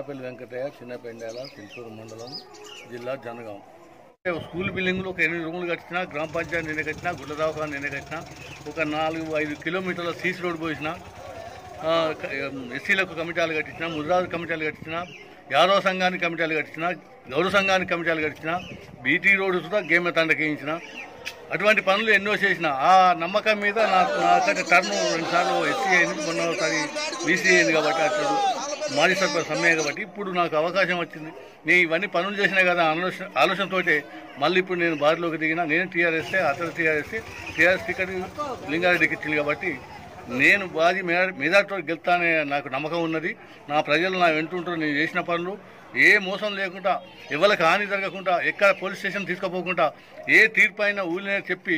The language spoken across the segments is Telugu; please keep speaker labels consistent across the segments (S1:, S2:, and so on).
S1: కొమ్మినేని వెంకటయ్య చిన్నపెండాల చిత్తూరు మండలం జిల్లా జనగాం. స్కూల్ బిల్డింగ్లో ఒక ఎనిమిది రూములు కట్టినా గ్రామ పంచాయతీ నిన్న కట్టినా గుడ్ల దవాఖాన నిన్న కట్టినా ఒక నాలుగు ఐదు కిలోమీటర్ల సీసీ రోడ్ పోసిన ఎస్సీలకు కమిటీలు కట్టించిన ముద్రాజు కమిటీలు కట్టించిన యాదవ సంఘానికి కమిటాలు కట్టించిన గౌరవ సంఘానికి కమిటీలు కట్టించిన బీటీ రోడ్డు కూడా గేమ్ తండకేయించిన అటువంటి పనులు ఎన్నో చేసిన ఆ నమ్మకం మీద నా నాకంటే టర్న్ రెండుసార్లు ఎస్సీ అయింది మొన్న ఒకసారి బీసీ అయింది కాబట్టి అతడు మాజీ సర్పంచ్ సమ్మె కాబట్టి ఇప్పుడు నాకు అవకాశం వచ్చింది. నేను ఇవన్నీ పనులు చేసినా కదా ఆలోచన ఆలోచనతోటే మళ్ళీ ఇప్పుడు నేను బారిలోకి దిగిన నేను టీఆర్ఎస్ అతను టీఆర్ఎస్ టీఆర్ఎస్ టికెట్ లింగారెడ్డికి ఇచ్చింది కాబట్టి నేను బాజీ మెజార్టీతో గెలుతానే నాకు నమ్మకం ఉన్నది. నా ప్రజలు నా వెంటుంటారు నేను చేసిన పనులు. ఏ మోసం లేకుండా ఎవరికి హాని జరగకుండా ఎక్కడ పోలీస్ స్టేషన్ తీసుకుపోకుండా ఏ తీర్పు అయినా ఊళ్ళనే చెప్పి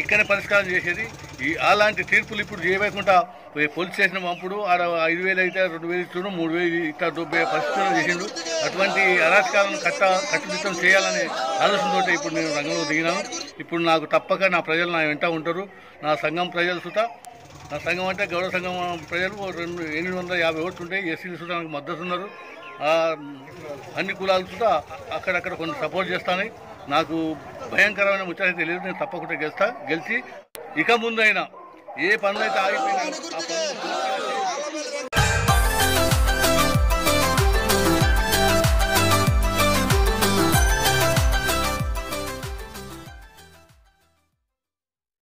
S1: ఇక్కడనే పరిష్కారం చేసేది. ఈ అలాంటి తీర్పులు ఇప్పుడు చేయకుండా పోలీస్ స్టేషన్ పంపుడు ఆడ ఐదు వేలు అయితే రెండు వేలు ఇచ్చుడు మూడు వేలు ఇట్లా దొబ్బే పరిస్థితులు చేసిండు. అటువంటి అరాచకాలను కట్ట కట్టుదిట్టం చేయాలనే ఆలోచనతో ఇప్పుడు నేను రంగంలో దిగినాను. ఇప్పుడు నాకు తప్పక నా ప్రజలు నా వెంట ఉంటారు. నా సంఘం ప్రజలు సుత నా సంఘం అంటే గౌరవ సంఘం ప్రజలు రెండు ఎనిమిది వందల యాభై ఓట్లు ఉంటాయి ఎస్సీలు సుత నాకు మద్దతు ఉన్నారు అన్ని కులాలు సుత అక్కడక్కడ కొన్ని సపోర్ట్ చేస్తాను. నాకు భయంకరమైన ముచ్చట తెలియదు నేను తప్పకుండా గెలుస్తా గెలిచి ఇక ముందైనా ఏ పనులైతే ఆగిపోయినా